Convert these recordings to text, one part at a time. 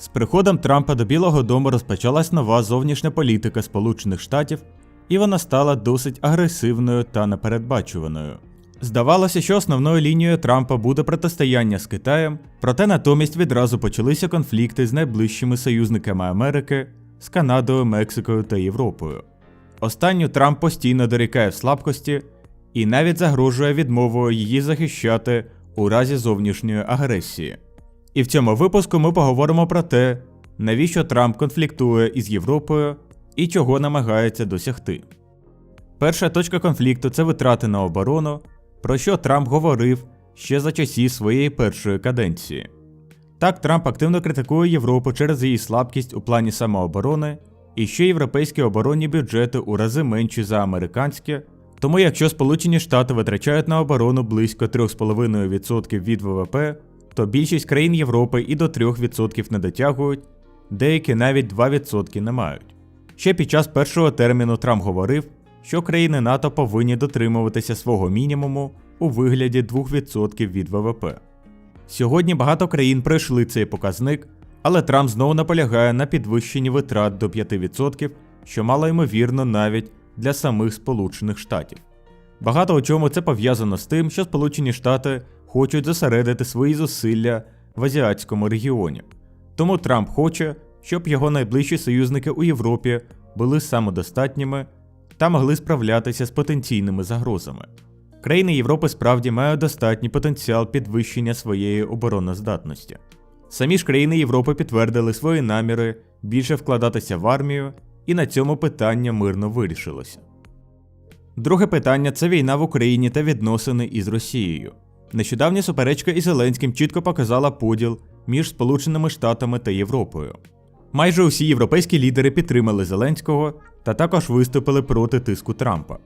З приходом Трампа до Білого Дому розпочалась нова зовнішня політика Сполучених Штатів, і вона стала досить агресивною та непередбачуваною. Здавалося, що основною лінією Трампа буде протистояння з Китаєм, проте натомість відразу почалися конфлікти з найближчими союзниками Америки, з Канадою, Мексикою та Європою. Останню Трамп постійно дорікає в слабкості і навіть загрожує відмовою її захищати у разі зовнішньої агресії. І в цьому випуску ми поговоримо про те, навіщо Трамп конфліктує із Європою і чого намагається досягти. Перша точка конфлікту це витрати на оборону, про що Трамп говорив ще за часів своєї першої каденції. Так, Трамп активно критикує Європу через її слабкість у плані самооборони, і що європейські оборонні бюджети у рази менші за американські, тому якщо Сполучені Штати витрачають на оборону близько 3,5% від ВВП, то більшість країн Європи і до 3% не дотягують, деякі навіть 2% не мають. Ще під час першого терміну Трамп говорив, що країни НАТО повинні дотримуватися свого мінімуму у вигляді 2% від ВВП. Сьогодні багато країн пройшли цей показник, але Трамп знову наполягає на підвищенні витрат до 5%, що мало ймовірно навіть для самих Сполучених Штатів. Багато у чому це пов'язано з тим, що Сполучені Штати хочуть зосередити свої зусилля в азіатському регіоні. Тому Трамп хоче, щоб його найближчі союзники у Європі були самодостатніми та могли справлятися з потенційними загрозами. Країни Європи справді мають достатній потенціал підвищення своєї обороноздатності. Самі ж країни Європи підтвердили свої наміри більше вкладатися в армію, і на цьому питання мирно вирішилося. Друге питання це війна в Україні та відносини із Росією. Нещодавня суперечка із Зеленським чітко показала поділ між Сполученими Штатами та Європою. Майже усі європейські лідери підтримали Зеленського та також виступили проти тиску Трампа.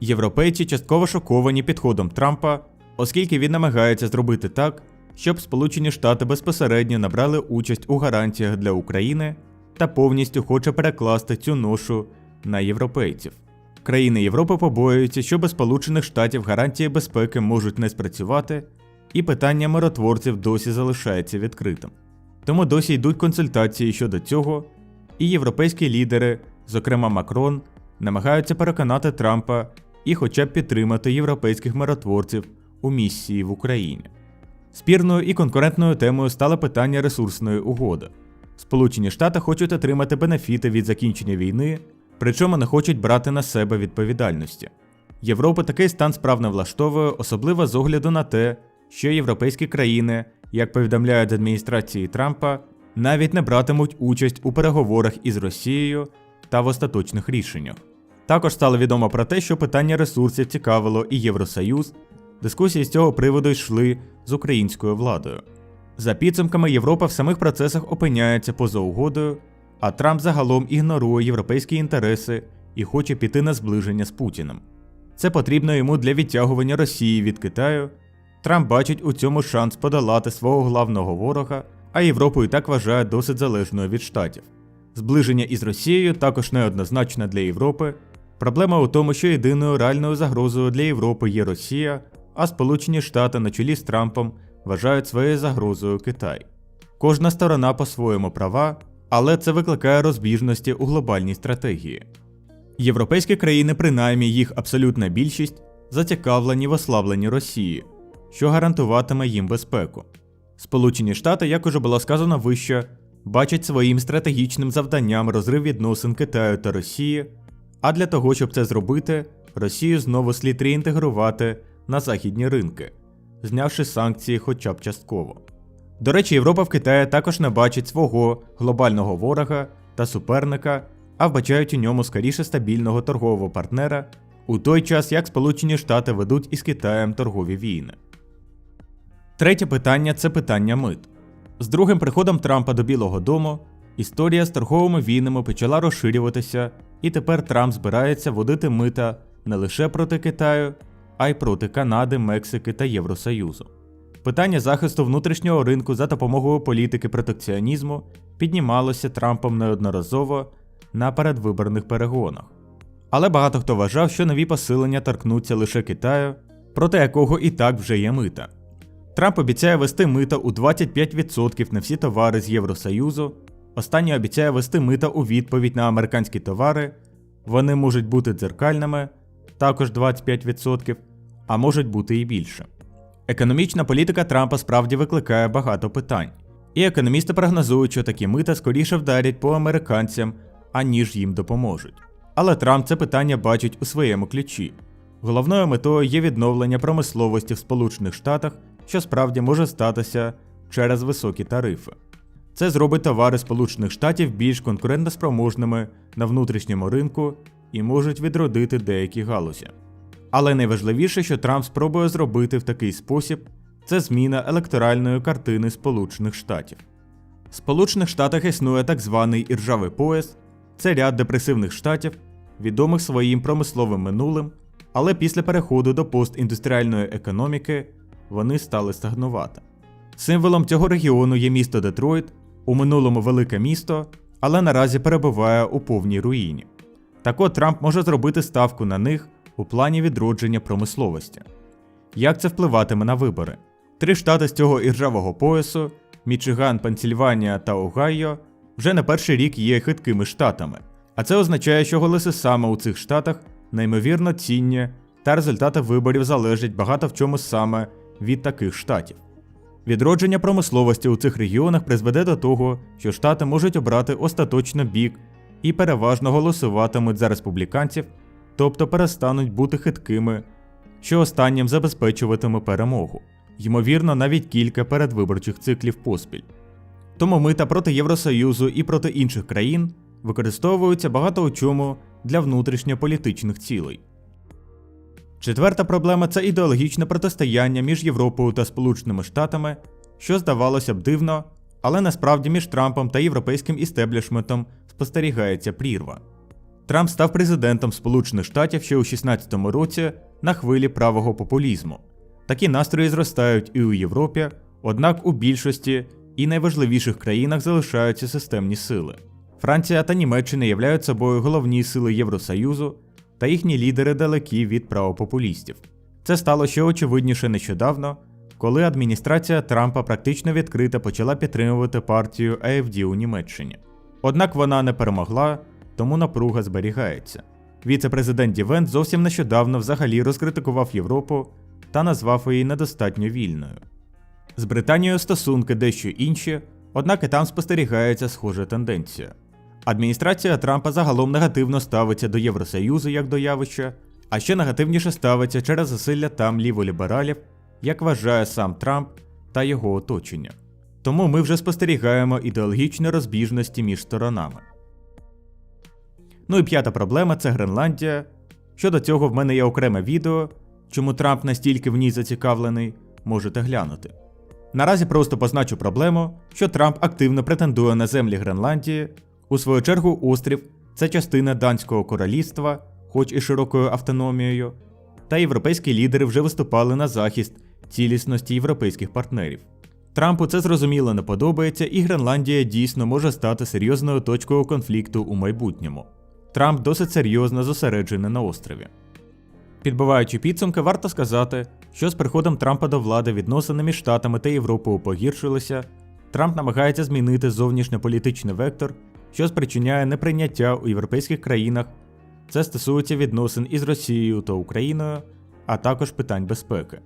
Європейці частково шоковані підходом Трампа, оскільки він намагається зробити так, щоб Сполучені Штати безпосередньо набрали участь у гарантіях для України та повністю хоче перекласти цю ношу на європейців. Країни Європи побоюються, що без Сполучених Штатів гарантії безпеки можуть не спрацювати, і питання миротворців досі залишається відкритим. Тому досі йдуть консультації щодо цього, і європейські лідери, зокрема Макрон, намагаються переконати Трампа і хоча б підтримати європейських миротворців у місії в Україні. Спірною і конкурентною темою стало питання ресурсної угоди. Сполучені Штати хочуть отримати бенефіти від закінчення війни, причому не хочуть брати на себе відповідальності. Європа такий стан справ не влаштовує, особливо з огляду на те, що європейські країни, як повідомляють з адміністрації Трампа, навіть не братимуть участь у переговорах із Росією та в остаточних рішеннях. Також стало відомо про те, що питання ресурсів цікавило і Євросоюз. Дискусії з цього приводу йшли з українською владою. За підсумками, Європа в самих процесах опиняється поза угодою, а Трамп загалом ігнорує європейські інтереси і хоче піти на зближення з Путіним. Це потрібно йому для відтягування Росії від Китаю. Трамп бачить у цьому шанс подолати свого главного ворога, а Європу і так вважає досить залежною від штатів. Зближення із Росією також неоднозначне для Європи. Проблема у тому, що єдиною реальною загрозою для Європи є Росія, а Сполучені Штати на чолі з Трампом вважають своєю загрозою Китай. Кожна сторона по-своєму права, але це викликає розбіжності у глобальній стратегії. Європейські країни, принаймні їх абсолютна більшість, зацікавлені в ослабленні Росії, що гарантуватиме їм безпеку. Сполучені Штати, як уже було сказано вище, бачать своїм стратегічним завданням розрив відносин Китаю та Росії, а для того, щоб це зробити, Росію знову слід реінтегрувати на західні ринки, знявши санкції хоча б частково. До речі, Європа в Китаї також не бачить свого глобального ворога та суперника, а вбачають у ньому скоріше стабільного торгового партнера, у той час як Сполучені Штати ведуть із Китаєм торгові війни. Третє питання це питання мит. З другим приходом Трампа до Білого Дому історія з торговими війнами почала розширюватися, і тепер Трамп збирається водити мита не лише проти Китаю, а й проти Канади, Мексики та Євросоюзу. Питання захисту внутрішнього ринку за допомогою політики протекціонізму піднімалося Трампом неодноразово на передвиборних перегонах. Але багато хто вважав, що нові посилення торкнуться лише Китаю, проти якого і так вже є мита. Трамп обіцяє вести мита у 25% на всі товари з Євросоюзу. Останній обіцяє вести мита у відповідь на американські товари. Вони можуть бути дзеркальними, також 25%, а можуть бути і більше. Економічна політика Трампа справді викликає багато питань, і економісти прогнозують, що такі мита скоріше вдарять по американцям, аніж їм допоможуть. Але Трамп це питання бачить у своєму ключі. Головною метою є відновлення промисловості в Сполучених Штатах, що справді може статися через високі тарифи. Це зробить товари Сполучених Штатів більш конкурентоспроможними на внутрішньому ринку і можуть відродити деякі галузі. Але найважливіше, що Трамп спробує зробити в такий спосіб, це зміна електоральної картини Сполучених Штатів. В Сполучених Штатах існує так званий іржавий пояс, це ряд депресивних штатів, відомих своїм промисловим минулим, але після переходу до постіндустріальної економіки вони стали стагнувати. Символом цього регіону є місто Детройт, у минулому велике місто, але наразі перебуває у повній руїні. Так от Трамп може зробити ставку на них у плані відродження промисловості. Як це впливатиме на вибори? Три штати з цього іржавого поясу Мічиган, Пенсільванія та Огайо вже не перший рік є хиткими штатами, а це означає, що голоси саме у цих штатах неймовірно цінні, та результати виборів залежать багато в чому саме від таких штатів. Відродження промисловості у цих регіонах призведе до того, що штати можуть обрати остаточно бік і переважно голосуватимуть за республіканців, тобто перестануть бути хиткими, що останнім забезпечуватиме перемогу, ймовірно, навіть кілька передвиборчих циклів поспіль. Тому мита проти Євросоюзу і проти інших країн використовуються багато у чому для внутрішньополітичних цілей. Четверта проблема це ідеологічне протистояння між Європою та Сполученими Штатами, що здавалося б дивно, але насправді між Трампом та європейським істеблішментом спостерігається прірва. Трамп став президентом Сполучених Штатів ще у 2016 році на хвилі правого популізму. Такі настрої зростають і у Європі, однак у більшості і найважливіших країнах залишаються системні сили. Франція та Німеччина являють собою головні сили Євросоюзу, та їхні лідери далекі від правопопулістів. Це стало ще очевидніше нещодавно, коли адміністрація Трампа практично відкрито почала підтримувати партію AFD у Німеччині. Однак вона не перемогла, тому напруга зберігається. Віце-президент Дівент зовсім нещодавно взагалі розкритикував Європу та назвав її недостатньо вільною. З Британією стосунки дещо інші, однак і там спостерігається схожа тенденція. Адміністрація Трампа загалом негативно ставиться до Євросоюзу як до явища, а ще негативніше ставиться через засилля там ліволібералів, як вважає сам Трамп та його оточення. Тому ми вже спостерігаємо ідеологічні розбіжності між сторонами. Ну і п'ята проблема це Гренландія. Щодо цього в мене є окреме відео, чому Трамп настільки в ній зацікавлений, можете глянути. Наразі просто позначу проблему, що Трамп активно претендує на землі Гренландії. У свою чергу, острів це частина Данського королівства, хоч і широкою автономією, та європейські лідери вже виступали на захист цілісності європейських партнерів. Трампу це зрозуміло не подобається, і Гренландія дійсно може стати серйозною точкою конфлікту у майбутньому. Трамп досить серйозно зосереджений на острові. Підбиваючи підсумки, варто сказати, що з приходом Трампа до влади відносини між Штатами та Європою погіршилися. Трамп намагається змінити зовнішньополітичний вектор, що спричиняє неприйняття у європейських країнах. Це стосується відносин із Росією та Україною, а також питань безпеки.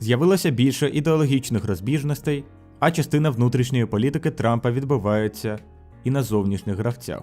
З'явилося більше ідеологічних розбіжностей, а частина внутрішньої політики Трампа відбувається і на зовнішніх гравцях.